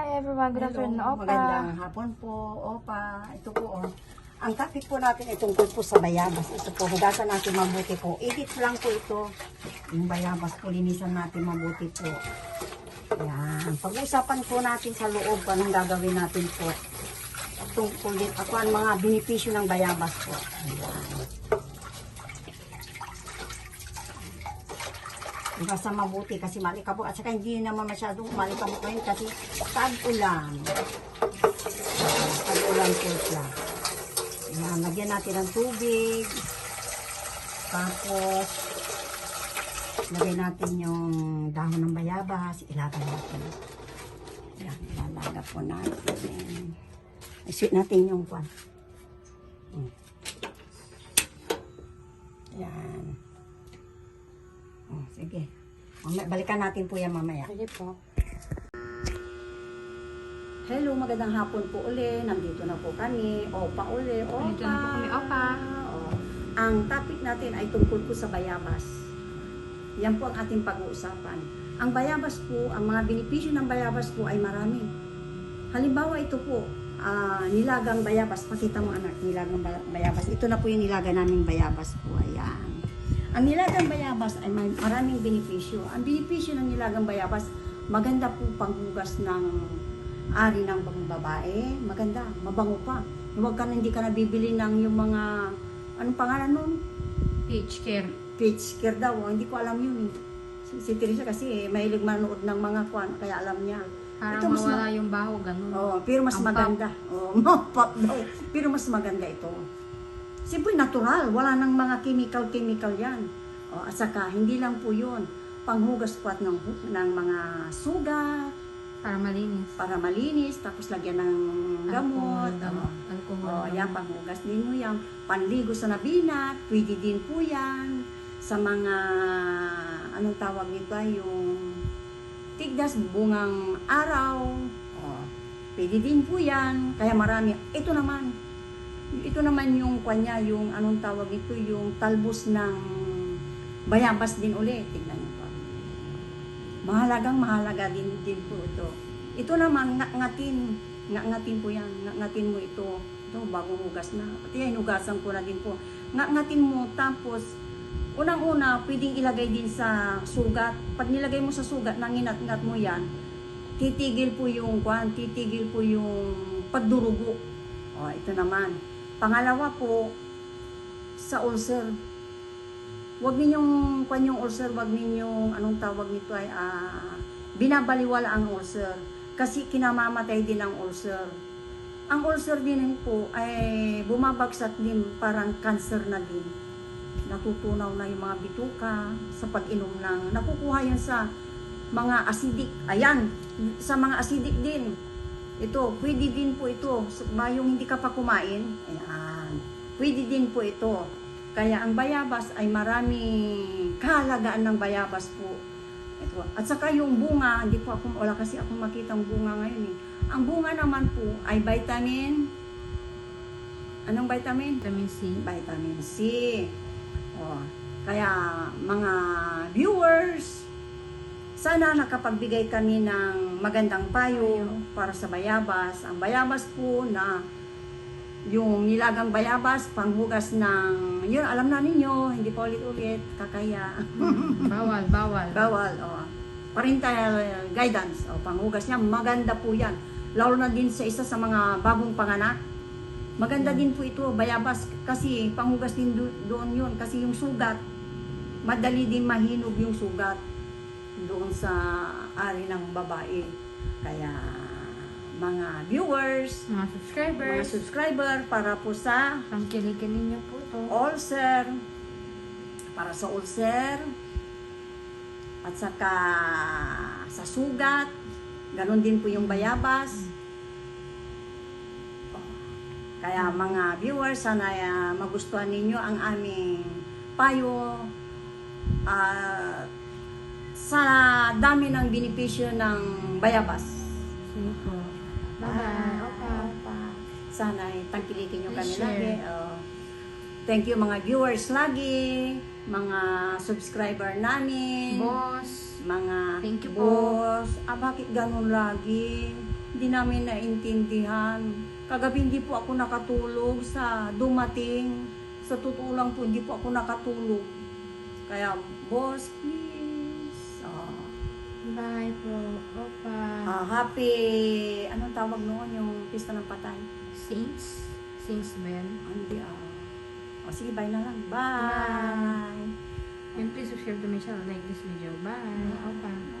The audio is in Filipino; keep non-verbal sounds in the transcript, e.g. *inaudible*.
Hi everyone, good afternoon, Opa. Magandang hapon po, Opa. Ito po, oh. Ang topic po natin ay tungkol po sa bayabas. Ito po, hugasan natin mabuti po. Edit lang po ito. Yung bayabas po, linisan natin mabuti po. Yan. Pag-usapan po natin sa loob anong gagawin natin po. Tungkol din ako ang mga benepisyo ng bayabas po. Ayan. Basta mabuti kasi malikabok at saka hindi naman masyadong malikabok ngayon kasi tag-ulan. Tag-ulan po siya. Yan, lagyan natin ng tubig. Tapos, lagay natin yung dahon ng bayabas. Ilagay natin. Yan, ilalaga po natin. I-sweet natin yung kwan. Hmm. Yan. Oh, sige. Mamaya, balikan natin po yan mamaya. Sige po. Hello, magandang hapon po uli. Nandito na po kami. Opa uli. Opa. Nandito na po kami, Opa. Oo. Ang topic natin ay tungkol po sa bayabas. Yan po ang ating pag-uusapan. Ang bayabas po, ang mga benepisyo ng bayabas po ay marami. Halimbawa ito po, ah, nilagang bayabas. Pakita mo anak, nilagang ba- bayabas. Ito na po yung nilaga naming bayabas po. Ayan. Ang nilagang bayabas ay may maraming benepisyo. Ang benepisyo ng nilagang bayabas, maganda po panghugas ng ari ng babae. Maganda, mabango pa. Huwag ka na, hindi ka nabibili ng yung mga, anong pangalan nun? Peach care. Peach care daw. Hindi ko alam yun eh. Si, si Teresa kasi eh, mahilig manood ng mga kwan, kaya alam niya. Parang Ito, mas mawala yung baho, ganun. Oh, pero mas Ang maganda. Oh, *laughs* pop daw. Pero mas maganda ito. Siyempre natural, wala nang mga chemical-chemical 'yan. Oh, at saka hindi lang po 'yun. Panghugas po at ng, ng mga sugat Para malinis. para malinis, tapos lagyan ng gamot. Alcohol. Oh. Alcohol. Oh, yan, panghugas din mo yan. Panligo sa nabinat, pwede din po yan. Sa mga, anong tawag nito, yung tigdas, bungang araw. Oh, pwede din po yan. Kaya marami. Ito naman, ito naman yung kanya, yung anong tawag ito, yung talbos ng bayabas din ulit. Tignan niyo po. Mahalagang mahalaga din, din po ito. Ito naman, ngatin, ngatin po yan. Ngatin mo ito. Ito, bagong hugas na. Pati yan, hugasan ko na din po. Ngatin mo, tapos, unang-una, pwedeng ilagay din sa sugat. Pag nilagay mo sa sugat, nanginat-ngat mo yan, titigil po yung kwan, titigil po yung pagdurugo. O, ito naman. Pangalawa po, sa ulcer. Huwag ninyong kwan yung ulcer, huwag ninyong anong tawag nito ay ah, binabaliwala ang ulcer. Kasi kinamamatay din ang ulcer. Ang ulcer din po ay bumabagsak din parang cancer na din. Natutunaw na yung mga bituka sa pag-inom ng nakukuha yan sa mga acidic. Ayan, sa mga acidic din. Ito, pwede din po ito. Ba yung hindi ka pa kumain, ayan. Pwede din po ito. Kaya ang bayabas ay maraming kahalagaan ng bayabas po. Ito. At saka yung bunga, hindi po ako, wala kasi akong makitang bunga ngayon eh. Ang bunga naman po ay vitamin, anong vitamin? Vitamin C. Vitamin C. O, kaya mga viewers, sana nakapagbigay kami ng magandang payo para sa bayabas. Ang bayabas po na yung nilagang bayabas, panghugas ng, yun, alam na ninyo, hindi pa ulit-ulit, kakaya. *laughs* bawal, bawal. Bawal, o. Parental guidance, o, panghugas niya, maganda po yan. Lalo na din sa isa sa mga bagong panganak. Maganda din po ito, bayabas, kasi panghugas din do- doon yun, kasi yung sugat, madali din mahinog yung sugat doon sa ari ng babae. Kaya, mga viewers, Mga mga subscribers. subscriber, para po sa Pangkiligin niyo po to. ulcer, para sa ulcer, at saka sa sugat, ganun din po yung bayabas. Kaya mga viewers, sana ah, magustuhan ninyo ang aming payo at sa dami ng benepisyo ng bayabas. Sige po. Bye-bye. Opa. Sana tangkilikin nyo kami lagi. Oh. Thank you mga viewers lagi, mga subscriber namin, Boss. mga Thank you po. boss. Ah, bakit ganun lagi? Di namin naintindihan. Kagabi hindi po ako nakatulog sa dumating. Sa totoo lang po, hindi po ako nakatulog. Kaya, boss, please. Ah, Bye po. Opa. ah, happy, anong tawag noon? Yung pista ng patay. Saints. Saints ba yan? Hindi ah. O sige, bye na lang. Bye. And please subscribe to my channel. Like this video. Bye. Opa.